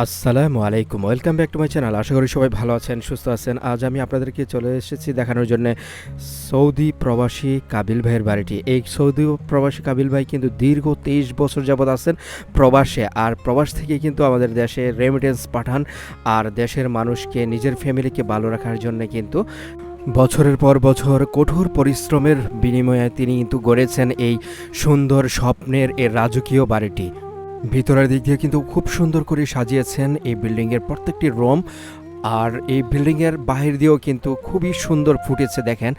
আসসালামু আলাইকুম। Welcome back to my channel আশা করি সবাই ভালো আছেন, সুস্থ আছেন। আজ আমি আপনাদেরকে চলে এসেছি দেখানোর জন্য সৌদি প্রবাসী কাবিল ভাইয়ের বাড়িটি। এই সৌদি প্রবাসী কাবিল ভাই কিন্তু দীর্ঘ তেইশ বছর যাবৎ আছেন প্রবাসে। আর প্রবাস থেকে কিন্তু আমাদের দেশে রেমিটেন্স পাঠান আর দেশের মানুষকে, নিজের ফ্যামিলিকে ভালো রাখার জন্য কিন্তু বছরের পর বছর কঠোর পরিশ্রমের বিনিময়ে তিনি কিন্তু গড়েছেন এই সুন্দর স্বপ্নের এ রাজকীয় বাড়িটি। ভিতরের দিক দিয়ে কিন্তু খুব সুন্দর করে সাজিয়েছেন এই বিল্ডিংয়ের প্রত্যেকটি রুম। আর এই বিল্ডিংয়ের বাহির দিয়েও কিন্তু খুবই সুন্দর ফুটেছে, দেখেন।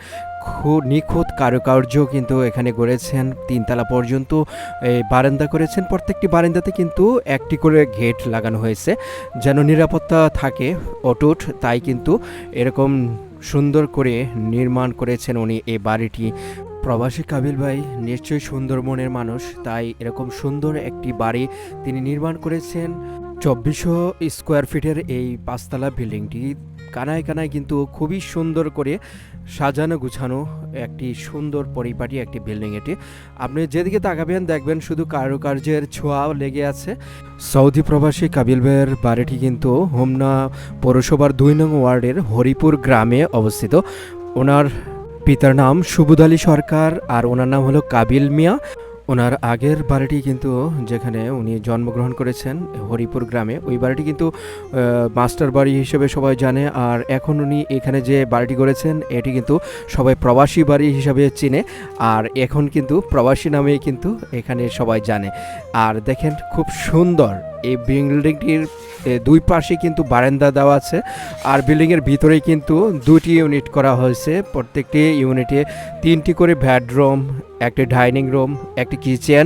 খুব নিখুঁত কারুকার্য কিন্তু এখানে গড়েছেন তিনতলা পর্যন্ত এই বারান্দা করেছেন। প্রত্যেকটি বারান্দাতে কিন্তু একটি করে গেট লাগানো হয়েছে। যেন নিরাপত্তা থাকে অটুট, তাই কিন্তু এরকম সুন্দর করে নির্মাণ করেছেন উনি এই বাড়িটি। প্রবাসী কাবিল ভাই নিশ্চয়ই সুন্দর মনের মানুষ, তাই এরকম সুন্দর একটি বাড়ি তিনি নির্মাণ করেছেন। চব্বিশশো স্কোয়ার ফিটের এই পাঁচতলা বিল্ডিংটি কানায় কানায় কিন্তু খুবই সুন্দর করে সাজানো গুছানো একটি সুন্দর পরিপাটি একটি বিল্ডিং এটি। আপনি যেদিকে তাকাবেন দেখবেন শুধু কারুকার্যের ছোঁয়া লেগে আছে। সৌদি প্রবাসী কাবিল ভাইয়ের বাড়িটি কিন্তু হোমনা পৌরসভার দুই নং ওয়ার্ডের হরিপুর গ্রামে অবস্থিত। ওনার পিতার নাম সুবুদ আলী সরকার আর ওনার নাম হলো কাবিল মিয়া। ওনার আগের বাড়িটি কিন্তু যেখানে উনি জন্মগ্রহণ করেছেন, হরিপুর গ্রামে। ওই বাড়িটি কিন্তু মাস্টার বাড়ি হিসেবে সবাই জানে। আর এখন উনি এখানে যে বাড়িটি করেছেন এটি কিন্তু সবাই প্রবাসী বাড়ি হিসাবে চিনে। আর এখন কিন্তু প্রবাসী নামেই কিন্তু এখানে সবাই জানে। আর দেখেন, খুব সুন্দর এই বিল্ডিংটির দুই পাশে কিন্তু বারান্দা দেওয়া আছে। আর বিল্ডিংয়ের ভিতরেই কিন্তু দুটি ইউনিট করা হয়েছে। প্রত্যেকটি ইউনিটে তিনটি করে বেডরুম, একটি ডাইনিং রুম, একটি কিচেন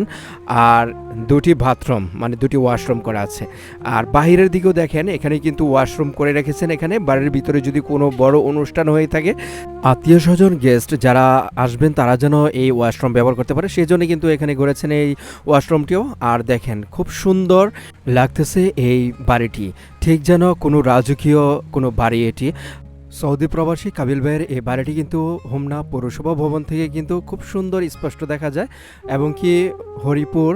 আর দুটি বাথরুম মানে দুটি ওয়াশরুম করা আছে। আর বাইরের দিকেও দেখেন এখানে কিন্তু ওয়াশরুম করে রেখেছেন এখানে। বাড়ির ভিতরে যদি কোনো বড় অনুষ্ঠান হয়ে থাকে আত্মীয় স্বজন গেস্ট যারা আসবেন তারা যেন এই ওয়াশরুম ব্যবহার করতে পারে। সেই জন্য কিন্তু এখানে গড়েছেন এই ওয়াশরুমটিও আর দেখেন, খুব সুন্দর লাগতেছে এই বাড়িটি। ঠিক যেন কোনো রাজকীয় কোনো বাড়ি এটি। সৌদি প্রবাসী কাবিল ভাইয়ের এই বাড়িটি কিন্তু হোমনা পৌরসভা ভবন থেকে কিন্তু খুব সুন্দর স্পষ্ট দেখা যায়। এবং কি হরিপুর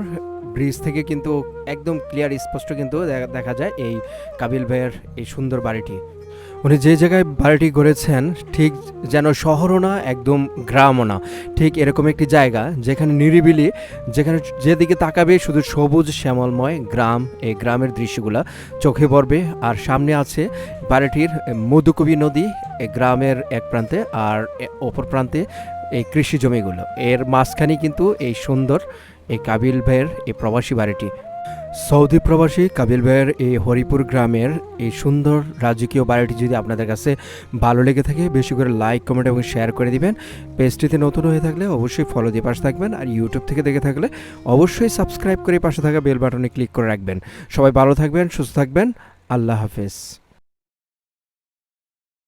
ব্রিজ থেকে কিন্তু একদম ক্লিয়ার, স্পষ্ট কিন্তু দেখা- যায় এই কাবিল ভাইয়ের এই সুন্দর বাড়িটি। উনি যে জায়গায় বাড়িটি গড়েছেন, ঠিক যেন শহরও না, একদম গ্রামও না। ঠিক এরকম একটি জায়গা যেখানে নিরিবিলি, যেখানে যেদিকে তাকাবে শুধু সবুজ শ্যামলময় গ্রাম, এই গ্রামের দৃশ্যগুলা চোখে পড়বে। আর সামনে আছে বাড়িটির মধুকবি নদী এই গ্রামের এক প্রান্তে আর অপর প্রান্তে এই কৃষি জমিগুলো। এর মাঝখানে কিন্তু এই সুন্দর এই কাবিল ভাইয়ের এই প্রবাসী বাড়িটি। সৌদি প্রবাসী কাবিল ভাইয়ের এই হরিপুর গ্রামের এই সুন্দর রাজকীয় বাড়িটি যদি আপনাদের কাছে ভালো লেগে থাকে, বেশি করে লাইক, কমেন্ট এবং শেয়ার করে দিবেন। পেজটিতে নতুন হয়ে থাকলে অবশ্যই ফলো দিয়ে পাশে থাকবেন আর ইউটিউব থেকে দেখে থাকলে অবশ্যই সাবস্ক্রাইব করে পাশে থাকা বেল বাটনে ক্লিক করে রাখবেন। সবাই ভালো থাকবেন, সুস্থ থাকবেন। আল্লাহ হাফেজ।